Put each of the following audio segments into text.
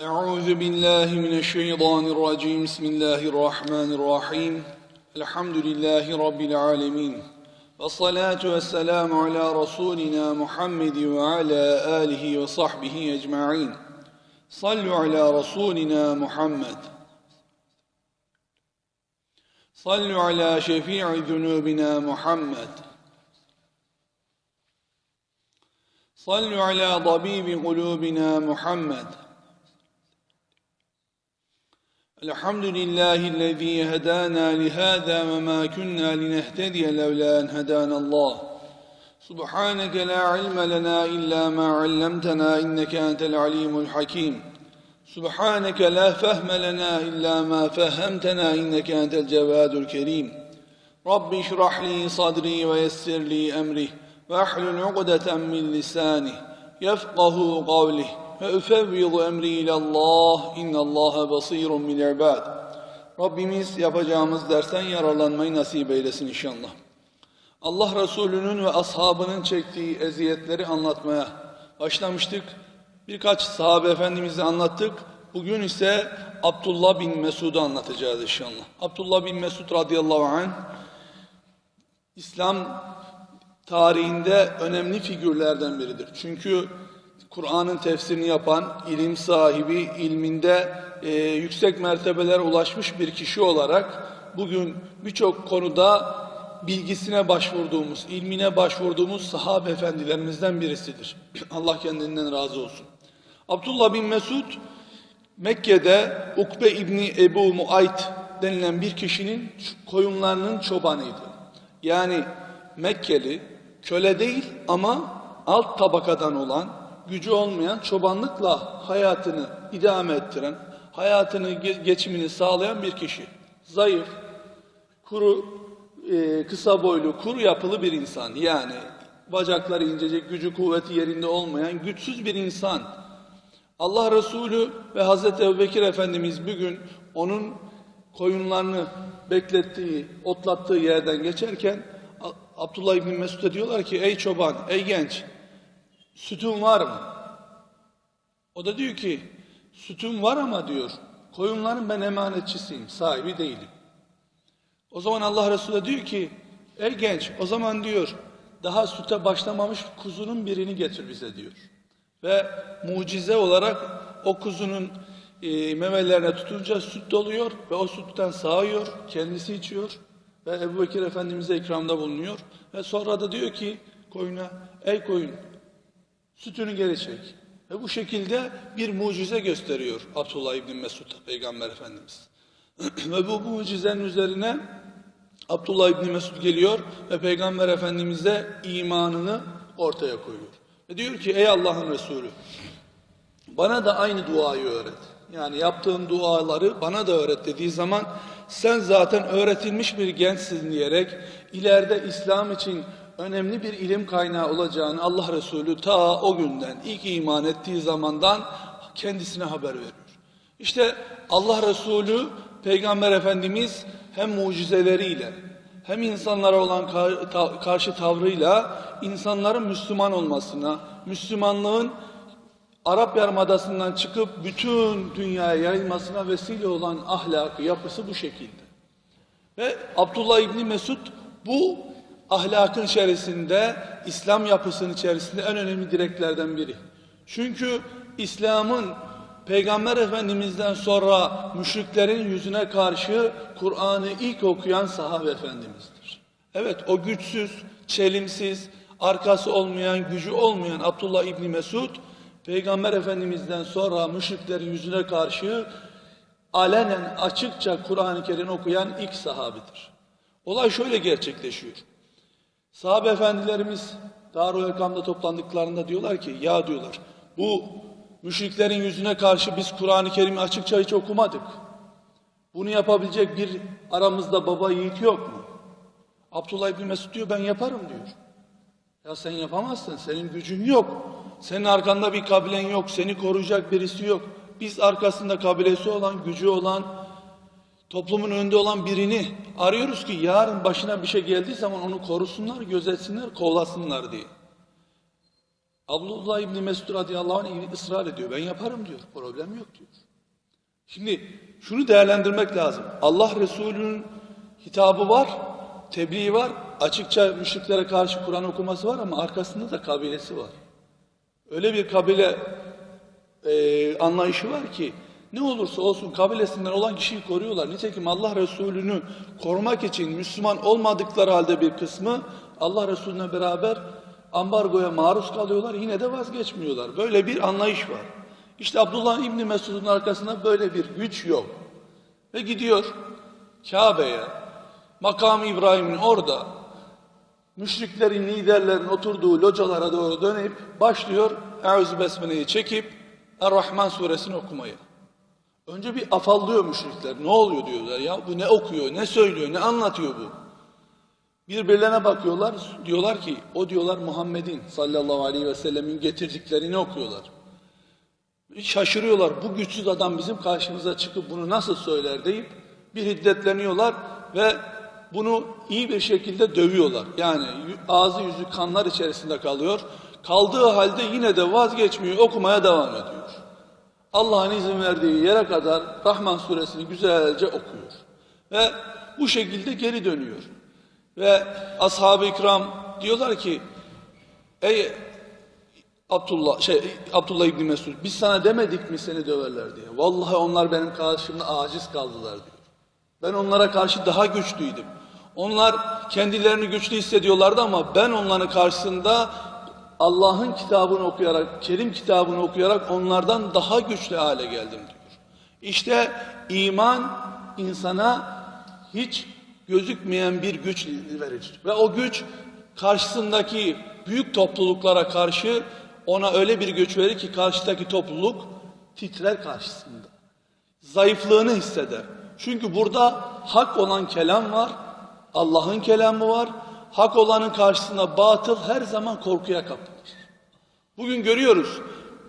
أعوذ بالله من الشيطان الرجيم. بسم الله الرحمن الرحيم. الحمد لله رب العالمين. والصلاة والسلام على رسولنا محمد وعلى آله وصحبه أجمعين. صلوا على رسولنا محمد. صلوا على شفيع ذنوبنا محمد. صلوا على طبيب قلوبنا محمد. الحمد لله الذي هدانا لهذا وما كنا لنهتدي لولا أن هدانا الله. سبحانك لا علم لنا إلا ما علمتنا إنك أنت العليم الحكيم. سبحانك لا فهم لنا إلا ما فهمتنا إنك أنت الجواد الكريم. رب اشرح لي صدري ويسر لي أمري واحلل عقدة من لساني يفقه قولي. وأفوض أمري إلى الله إن الله بصير بالعباد Rabbimiz yapacağımız dersten yararlanmayı nasip eylesin inşallah. Allah Resulü'nün ve ashabının çektiği eziyetleri anlatmaya başlamıştık. Birkaç sahabe efendimizi anlattık. Bugün ise Abdullah bin Mesud'u anlatacağız inşallah. Abdullah bin Mesud radıyallahu anh İslam tarihinde önemli figürlerden biridir. Çünkü Kur'an'ın tefsirini yapan, ilim sahibi, ilminde e, yüksek mertebelere ulaşmış bir kişi olarak bugün birçok konuda bilgisine başvurduğumuz, ilmine başvurduğumuz sahabe efendilerimizden birisidir. Allah kendinden razı olsun. Abdullah bin Mesud Mekke'de Ukbe İbni Ebu Muayt denilen bir kişinin koyunlarının çobanıydı. Yani Mekkeli köle değil ama alt tabakadan olan, gücü olmayan çobanlıkla hayatını idame ettiren, hayatını geçimini sağlayan bir kişi. Zayıf, kuru, e, kısa boylu, kuru yapılı bir insan. Yani bacakları incecik, gücü kuvveti yerinde olmayan güçsüz bir insan. Allah Resulü ve Hazreti Ebubekir Efendimiz bugün onun koyunlarını beklettiği, otlattığı yerden geçerken Abdullah İbni Mesud'a diyorlar ki ey çoban, ey genç sütün var mı? O da diyor ki sütüm var ama diyor koyunların ben emanetçisiyim, sahibi değilim. O zaman Allah Resulü diyor ki ey genç o zaman diyor daha süte başlamamış kuzunun birini getir bize diyor. Ve mucize olarak o kuzunun e, memelerine tutunca süt doluyor ve o sütten sağıyor, kendisi içiyor ve Ebu Bekir Efendimiz'e ikramda bulunuyor. Ve sonra da diyor ki koyuna, ey koyun sütünü geri. Ve bu şekilde bir mucize gösteriyor Abdullah İbni Mesud Peygamber Efendimiz. ve bu mucizenin üzerine Abdullah İbni Mesud geliyor ve Peygamber Efendimiz'e imanını ortaya koyuyor. Ve diyor ki ey Allah'ın Resulü bana da aynı duayı öğret. Yani yaptığın duaları bana da öğret dediği zaman sen zaten öğretilmiş bir gençsin diyerek ileride İslam için önemli bir ilim kaynağı olacağını Allah Resulü ta o günden ilk iman ettiği zamandan kendisine haber veriyor. İşte Allah Resulü Peygamber Efendimiz hem mucizeleriyle hem insanlara olan karşı tavrıyla insanların Müslüman olmasına, Müslümanlığın Arap Yarımadası'ndan çıkıp bütün dünyaya yayılmasına vesile olan ahlakı, yapısı bu şekilde. Ve Abdullah İbni Mesud bu ahlakın içerisinde, İslam yapısının içerisinde en önemli direklerden biri. Çünkü İslam'ın Peygamber Efendimiz'den sonra müşriklerin yüzüne karşı Kur'an'ı ilk okuyan sahabe efendimizdir. Evet o güçsüz, çelimsiz, arkası olmayan, gücü olmayan Abdullah İbni Mesud Peygamber Efendimiz'den sonra müşriklerin yüzüne karşı alenen açıkça Kur'an-ı Kerim okuyan ilk sahabidir. Olay şöyle gerçekleşiyor. Sahabe efendilerimiz Darül Erkam'da toplandıklarında diyorlar ki ya diyorlar bu müşriklerin yüzüne karşı biz Kur'an-ı Kerim'i açıkça hiç okumadık. Bunu yapabilecek bir aramızda baba yiğit yok mu? Abdullah İbni Mesud diyor ben yaparım diyor. Ya sen yapamazsın senin gücün yok. Senin arkanda bir kabilen yok, seni koruyacak birisi yok. Biz arkasında kabilesi olan, gücü olan, toplumun önünde olan birini arıyoruz ki yarın başına bir şey geldiği zaman onu korusunlar, gözetsinler, kollasınlar diye. Abdullah İbni Mesud radıyallahu anh ısrar ediyor. Ben yaparım diyor. Problem yok diyor. Şimdi şunu değerlendirmek lazım. Allah Resulü'nün hitabı var, tebliği var. Açıkça müşriklere karşı Kur'an okuması var ama arkasında da kabilesi var. Öyle bir kabile e, anlayışı var ki ne olursa olsun kabilesinden olan kişiyi koruyorlar. Nitekim Allah Resulü'nü korumak için Müslüman olmadıkları halde bir kısmı Allah Resulüne beraber ambargoya maruz kalıyorlar. Yine de vazgeçmiyorlar. Böyle bir anlayış var. İşte Abdullah İbni Mesud'un arkasında böyle bir güç yok. Ve gidiyor Kabe'ye, makam İbrahim'in orada müşriklerin liderlerin oturduğu localara doğru dönüp başlıyor Eûzü Besmele'yi çekip Er-Rahman suresini okumaya. Önce bir afallıyor müşrikler. Ne oluyor diyorlar ya bu ne okuyor, ne söylüyor, ne anlatıyor bu? Birbirlerine bakıyorlar, diyorlar ki o diyorlar Muhammed'in sallallahu aleyhi ve sellemin getirdiklerini okuyorlar. Şaşırıyorlar bu güçsüz adam bizim karşımıza çıkıp bunu nasıl söyler deyip bir hiddetleniyorlar ve bunu iyi bir şekilde dövüyorlar. Yani ağzı yüzü kanlar içerisinde kalıyor. Kaldığı halde yine de vazgeçmiyor, okumaya devam ediyor. Allah'ın izin verdiği yere kadar Rahman suresini güzelce okuyor. Ve bu şekilde geri dönüyor. Ve ashab-ı ikram diyorlar ki ey Abdullah şey Abdullah İbni Mesud biz sana demedik mi seni döverler diye. Vallahi onlar benim karşımda aciz kaldılar diyor. Ben onlara karşı daha güçlüydüm. Onlar kendilerini güçlü hissediyorlardı ama ben onların karşısında Allah'ın kitabını okuyarak, Kerim kitabını okuyarak onlardan daha güçlü hale geldim diyor. İşte iman insana hiç gözükmeyen bir güç verir. Ve o güç karşısındaki büyük topluluklara karşı ona öyle bir güç verir ki karşıdaki topluluk titrer karşısında. Zayıflığını hisseder. Çünkü burada hak olan kelam var, Allah'ın kelamı var. Hak olanın karşısında batıl her zaman korkuya kapılır. Bugün görüyoruz.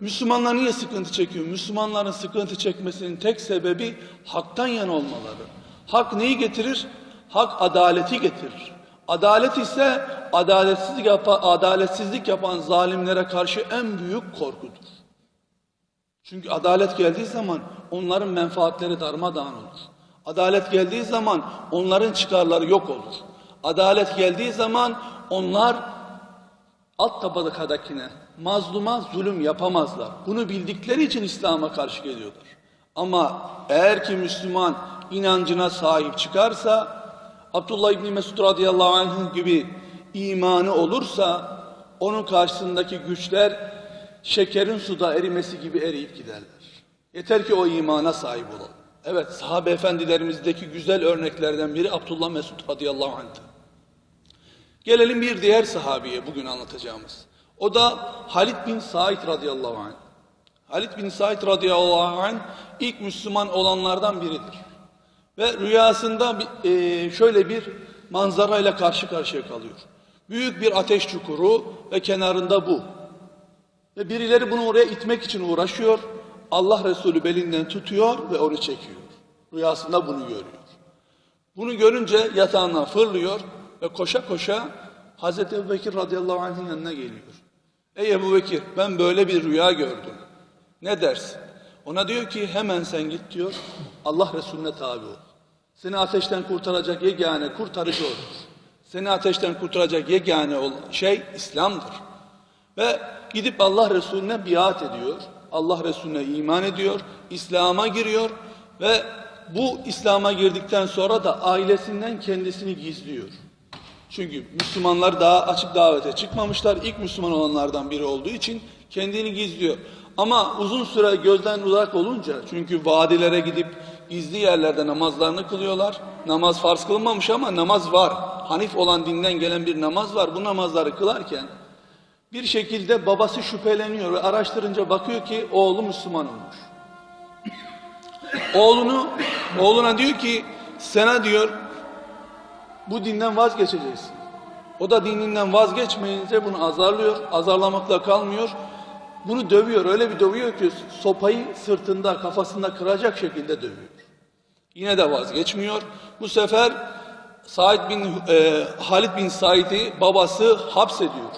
Müslümanlar niye sıkıntı çekiyor? Müslümanların sıkıntı çekmesinin tek sebebi haktan yana olmaları. Hak neyi getirir? Hak adaleti getirir. Adalet ise adaletsizlik, yapan, adaletsizlik yapan zalimlere karşı en büyük korkudur. Çünkü adalet geldiği zaman onların menfaatleri darmadağın olur. Adalet geldiği zaman onların çıkarları yok olur. Adalet geldiği zaman onlar alt tabakadakine, mazluma zulüm yapamazlar. Bunu bildikleri için İslam'a karşı geliyorlar. Ama eğer ki Müslüman inancına sahip çıkarsa, Abdullah İbni Mesud radıyallahu anh gibi imanı olursa, onun karşısındaki güçler şekerin suda erimesi gibi eriyip giderler. Yeter ki o imana sahip olalım. Evet, sahabe efendilerimizdeki güzel örneklerden biri Abdullah Mesud radıyallahu anh. Gelelim bir diğer sahabiye bugün anlatacağımız. O da Halid bin Said radıyallahu anh. Halid bin Said radıyallahu anh ilk Müslüman olanlardan biridir. Ve rüyasında e, şöyle bir manzarayla karşı karşıya kalıyor. Büyük bir ateş çukuru ve kenarında bu. Ve birileri bunu oraya itmek için uğraşıyor. Allah Resulü belinden tutuyor ve onu çekiyor. Rüyasında bunu görüyor. Bunu görünce yatağından fırlıyor ve koşa koşa Hazreti Ebu Bekir radıyallahu anh'ın yanına geliyor. Ey Ebu Bekir ben böyle bir rüya gördüm. Ne dersin? Ona diyor ki hemen sen git diyor. Allah Resulüne tabi ol. Seni ateşten kurtaracak yegane kurtarıcı olur. Seni ateşten kurtaracak yegane şey İslam'dır. Ve gidip Allah Resulüne biat ediyor. Allah Resulüne iman ediyor. İslam'a giriyor ve bu İslam'a girdikten sonra da ailesinden kendisini gizliyor. Çünkü Müslümanlar daha açık davete çıkmamışlar. İlk Müslüman olanlardan biri olduğu için kendini gizliyor. Ama uzun süre gözden uzak olunca çünkü vadilere gidip gizli yerlerde namazlarını kılıyorlar. Namaz farz kılınmamış ama namaz var. Hanif olan dinden gelen bir namaz var. Bu namazları kılarken bir şekilde babası şüpheleniyor ve araştırınca bakıyor ki oğlu Müslüman olmuş. Oğlunu oğluna diyor ki sana diyor bu dinden vazgeçeceksin. O da dininden vazgeçmeyince bunu azarlıyor. Azarlamakla kalmıyor. Bunu dövüyor. Öyle bir dövüyor ki sopayı sırtında, kafasında kıracak şekilde dövüyor. Yine de vazgeçmiyor. Bu sefer Said bin e, Halid bin Said'i babası hapsediyor.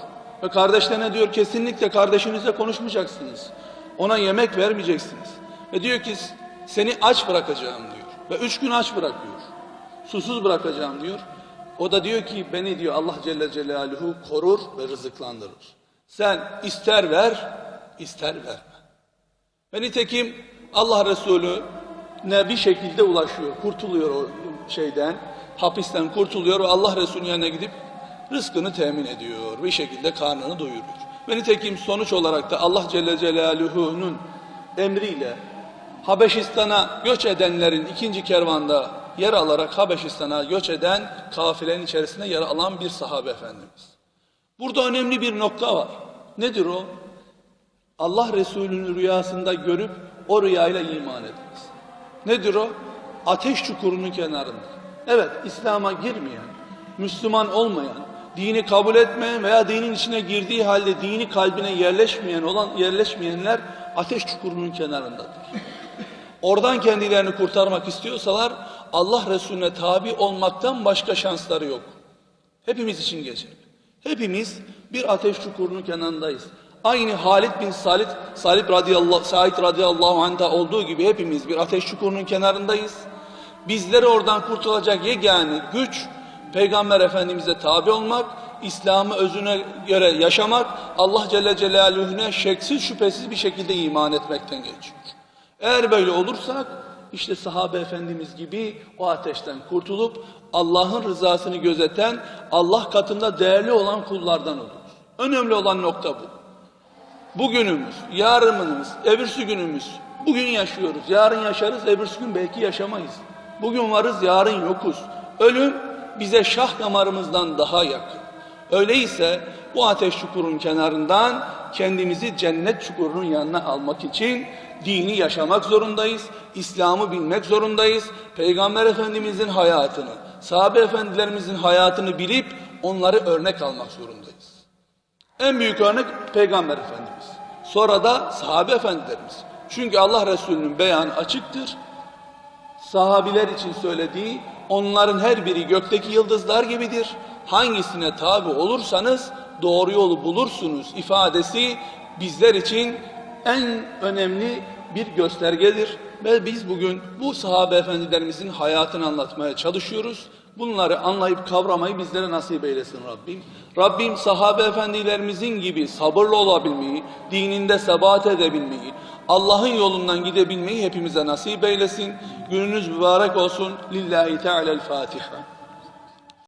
Ve kardeşlerine diyor kesinlikle kardeşinizle konuşmayacaksınız. Ona yemek vermeyeceksiniz. Ve diyor ki seni aç bırakacağım diyor. Ve üç gün aç bırakıyor. Susuz bırakacağım diyor. O da diyor ki beni diyor Allah Celle Celaluhu korur ve rızıklandırır. Sen ister ver, ister verme. Ve nitekim Allah Resulü ne bir şekilde ulaşıyor, kurtuluyor o şeyden, hapisten kurtuluyor ve Allah Resulü'nün yanına gidip rızkını temin ediyor. Bir şekilde karnını doyuruyor. Ve nitekim sonuç olarak da Allah Celle Celaluhu'nun emriyle Habeşistan'a göç edenlerin ikinci kervanda yer alarak Habeşistan'a göç eden kafilenin içerisinde yer alan bir sahabe efendimiz. Burada önemli bir nokta var. Nedir o? Allah Resulü'nü rüyasında görüp o rüyayla iman etmez. Nedir o? Ateş çukurunun kenarında. Evet, İslam'a girmeyen, Müslüman olmayan, dini kabul etmeyen veya dinin içine girdiği halde dini kalbine yerleşmeyen olan yerleşmeyenler ateş çukurunun kenarındadır. Oradan kendilerini kurtarmak istiyorsalar Allah Resulüne tabi olmaktan başka şansları yok. Hepimiz için geçerli. Hepimiz bir ateş çukurunun kenarındayız. Aynı Halid bin Salid, Salid radıyallahu, Said radıyallahu anh'ta olduğu gibi hepimiz bir ateş çukurunun kenarındayız. Bizleri oradan kurtulacak yegane güç Peygamber Efendimiz'e tabi olmak, İslam'ı özüne göre yaşamak, Allah Celle Celaluhu'na şeksiz şüphesiz bir şekilde iman etmekten geçiyor. Eğer böyle olursak işte sahabe efendimiz gibi o ateşten kurtulup Allah'ın rızasını gözeten Allah katında değerli olan kullardan oluruz. Önemli olan nokta bu. Bugünümüz, yarınımız, öbürsü günümüz. Bugün yaşıyoruz, yarın yaşarız, öbürsü gün belki yaşamayız. Bugün varız, yarın yokuz. Ölüm bize şah damarımızdan daha yakın. Öyleyse bu ateş çukurun kenarından kendimizi cennet çukurunun yanına almak için dini yaşamak zorundayız. İslam'ı bilmek zorundayız. Peygamber Efendimizin hayatını, sahabe efendilerimizin hayatını bilip onları örnek almak zorundayız. En büyük örnek Peygamber Efendimiz. Sonra da sahabe efendilerimiz. Çünkü Allah Resulü'nün beyanı açıktır. Sahabiler için söylediği onların her biri gökteki yıldızlar gibidir. Hangisine tabi olursanız doğru yolu bulursunuz ifadesi bizler için en önemli bir göstergedir. Ve biz bugün bu sahabe efendilerimizin hayatını anlatmaya çalışıyoruz. Bunları anlayıp kavramayı bizlere nasip eylesin Rabbim. Rabbim sahabe efendilerimizin gibi sabırlı olabilmeyi, dininde sebat edebilmeyi, Allah'ın yolundan gidebilmeyi hepimize nasip eylesin. Gününüz mübarek olsun. Lillahi Teala'l-Fatiha.